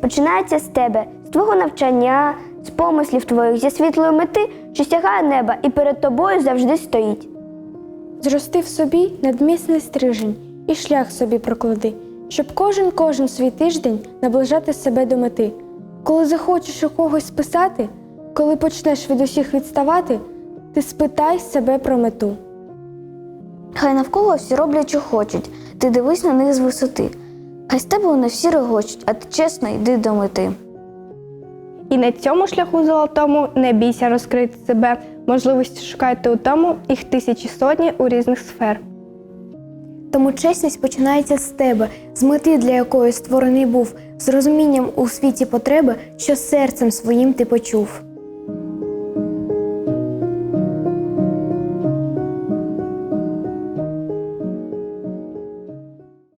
починається з тебе, з твого навчання, з помислів твоїх, зі світлої мети, що сягає неба і перед тобою завжди стоїть. Зрости в собі надмісний стрижень і шлях собі проклади, щоб кожен кожен свій тиждень наближати себе до мети. Коли захочеш у когось списати, коли почнеш від усіх відставати, ти спитай себе про мету. Хай навколо всі роблять, що хочуть, ти дивись на них з висоти. Хай з тебе вони всі регочуть, а ти чесно йди до мети. І на цьому шляху золотому не бійся розкрити себе. Можливості шукайте у тому, їх тисячі сотні у різних сфер. Тому чесність починається з тебе, з мети, для якої створений був, з розумінням у світі потреби, що серцем своїм ти почув.